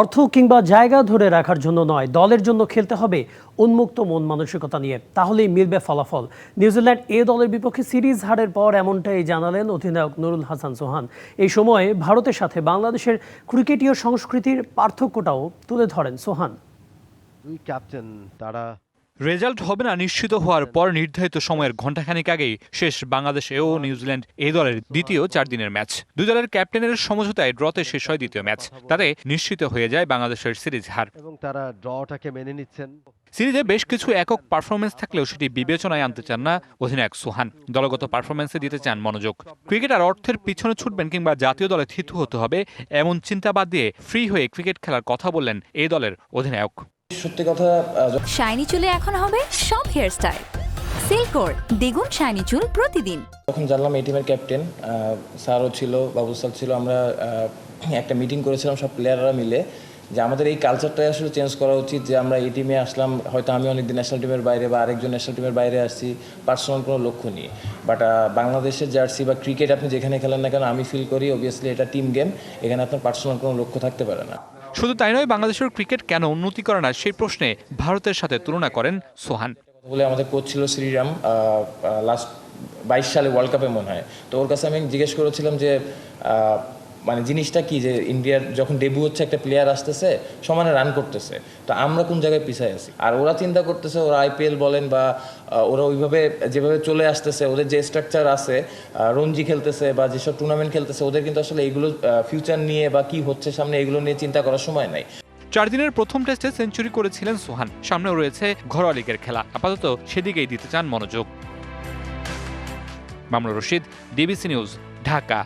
অর্থ কিংবা জায়গা ধরে রাখার জন্য নয়, দলের জন্য খেলতে হবে উন্মুক্ত মন মানসিকতা নিয়ে। তাহলেই মিলবে ফলাফল। নিউজিল্যান্ড এ দলের বিপক্ষে সিরিজ হারের পর এমনটাই জানালেন অধিনায়ক নুরুল হাসান সোহান। এই সময়ে ভারতের সাথে বাংলাদেশের ক্রিকেটীয় সংস্কৃতির পার্থক্যটাও তুলে ধরেন সোহান। দুই ক্যাপ্টেন তারা রেজাল্ট হবে না নিশ্চিত হওয়ার পর নির্ধারিত সময়ের ঘণ্টাখানিক আগেই শেষ বাংলাদেশ ও নিউজিল্যান্ড এ দলের দ্বিতীয় চার দিনের ম্যাচ। দুই দলের ক্যাপ্টেনের সমঝোতায় ড্রতে শেষ হয় দ্বিতীয় ম্যাচ। তাতে নিশ্চিত হয়ে যায় বাংলাদেশের সিরিজ হার। এবং তারা ড্রটাকে মেনে নিচ্ছেন। সিরিজে বেশ কিছু একক পারফরমেন্স থাকলেও সেটি বিবেচনায় আনতে চান না অধিনায়ক সোহান। দলগত পারফরমেন্সে দিতে চান মনোযোগ। ক্রিকেট আর অর্থের পিছনে ছুটবেন কিংবা জাতীয় দলে থিতু হতে হবে এমন চিন্তা বাদ দিয়ে ফ্রি হয়ে ক্রিকেট খেলার কথা বললেন এই দলের অধিনায়ক। সত্যি কথা শাইনি চুলে এখন হবে সব হেয়ারস্টাইল সিল্কোর দ্বিগুণ শাইনি চুল প্রতিদিন। যখন জানলাম এই টিমের ক্যাপ্টেন স্যারও ছিল বাবু স্যার ছিল আমরা একটা মিটিং করেছিলাম সব প্লেয়াররা মিলে যে আমাদের এই কালচারটাই আসলে চেঞ্জ করা উচিত যে আমরা এই টিমে আসলাম হয়তো আমি অনেকদিন ন্যাশনাল টিমের বাইরে বা আরেকজন ন্যাশনাল টিমের বাইরে আসছি পার্সোনাল কোনো লক্ষ্য নিয়ে বাট বাংলাদেশের জার্সি বা ক্রিকেট আপনি যেখানে খেলেন না কেন আমি ফিল করি অবভিয়াসলি এটা টিম গেম এখানে আপনার পার্সোনাল কোনো লক্ষ্য থাকতে পারে না। শুধু তাই নয়, বাংলাদেশের ক্রিকেট কেন উন্নতি করে না, সেই প্রশ্নে ভারতের সাথে তুলনা করেন সোহান। বলে আমাদের কোচ ছিল শ্রীরাম লাস্ট বাইশ সালে ওয়ার্ল্ড কাপে মনে হয়। তো ওর কাছে আমি জিজ্ঞেস করেছিলাম যে মানে জিনিসটা কি যে ইন্ডিয়ার যখন ডেবু হচ্ছে, একটা প্লেয়ার আসতেছে, সমানে রান করতেছে। তো আমরা কোন জায়গায় পিছায় আছি? আর ওরা চিন্তা করতেছে, ওরা আইপিএল বলেন বা ওরা ওইভাবে যেভাবে চলে আসতেছে, ওদের যে স্ট্রাকচার আছে রঞ্জি খেলতেছে বা যেসব টুর্নামেন্ট খেলতেছে, ওদের কিন্তু আসলে এইগুলো ফিউচার নিয়ে বা কি হচ্ছে সামনে এগুলো নিয়ে চিন্তা করার সময় নাই। চার দিনের প্রথম টেস্টে সেঞ্চুরি করেছিলেন সোহান। সামনেও রয়েছে ঘরোয়া লিগের খেলা। আপাতত সেদিকেই দিতে চান মনোযোগ। Mamunur Rashid DBC news Dhaka.